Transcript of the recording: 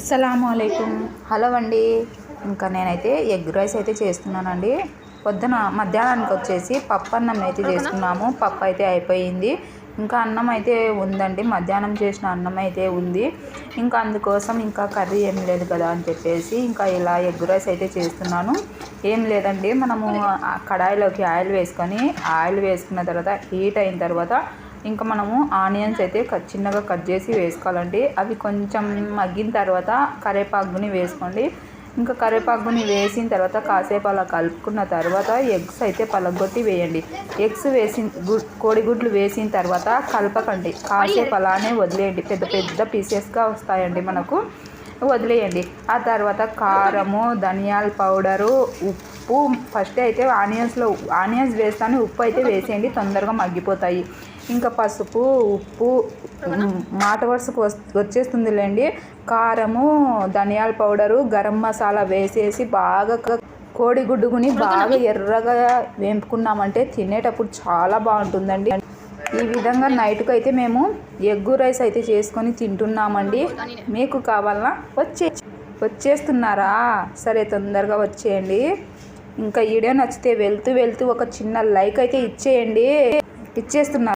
అస్సలం అయికం హలో అండి ఇంకా నేనైతే ఎగ్ రైస్ అయితే చేస్తున్నానండి. పొద్దున మధ్యాహ్నానికి వచ్చేసి పప్పు అన్నం అయితే చేసుకున్నాము పప్పు అయితే అయిపోయింది. ఇంకా అన్నం అయితే ఉందండి. మధ్యాహ్నం చేసిన అన్నం అయితే ఉంది. ఇంకా అందుకోసం ఇంకా కర్రీ ఏం లేదు కదా అని చెప్పేసి ఇంకా ఇలా ఎగ్ రైస్ అయితే చేస్తున్నాను. ఏం లేదండి. మనము కడాయిలోకి ఆయిల్ వేసుకొని ఆయిల్ వేసుకున్న తర్వాత హీట్ అయిన తర్వాత ఇంకా మనము ఆనియన్స్ అయితే చిన్నగా కట్ చేసి వేసుకోవాలండి. అవి కొంచెం మగ్గిన తర్వాత కరివేపాకుని వేసుకోండి. ఇంకా కరివేపాకుని వేసిన తర్వాత కాసేపు అలా కలుపుకున్న తర్వాత ఎగ్స్ అయితే పలగొట్టి వేయండి. ఎగ్స్ వేసిన కోడిగుడ్లు వేసిన తర్వాత కలపకండి. కాసేపు అలానే వదిలేయండి. పెద్ద పెద్ద పీసెస్గా వస్తాయండి మనకు. వదిలేయండి. ఆ తర్వాత కారము ధనియాల పౌడరు ఉప్పు. ఫస్ట్ అయితే ఆనియన్స్లో ఆనియన్స్ వేస్తాను. ఉప్పు అయితే వేసేయండి. తొందరగా మగ్గిపోతాయి. ఇంకా పసుపు ఉప్పు మాట వరుసకు వచ్చేస్తుందిలేండి. కారము ధనియాల పౌడరు గరం మసాలా వేసేసి బాగా కోడిగుడ్డుకుని బాగా ఎర్రగా వేపుకున్నామంటే తినేటప్పుడు చాలా బాగుంటుందండి. ఈ విధంగా నైట్కి అయితే మేము ఎగ్గు రైస్ అయితే చేసుకొని తింటున్నామండి. మీకు కావాలన్నా వచ్చే వచ్చేస్తున్నారా? సరే తొందరగా వచ్చేయండి. ఇంకా వీడియో నచ్చితే వెళ్తూ వెళ్తూ ఒక చిన్న లైక్ అయితే ఇచ్చేయండి. ఇచ్చేస్తున్నారు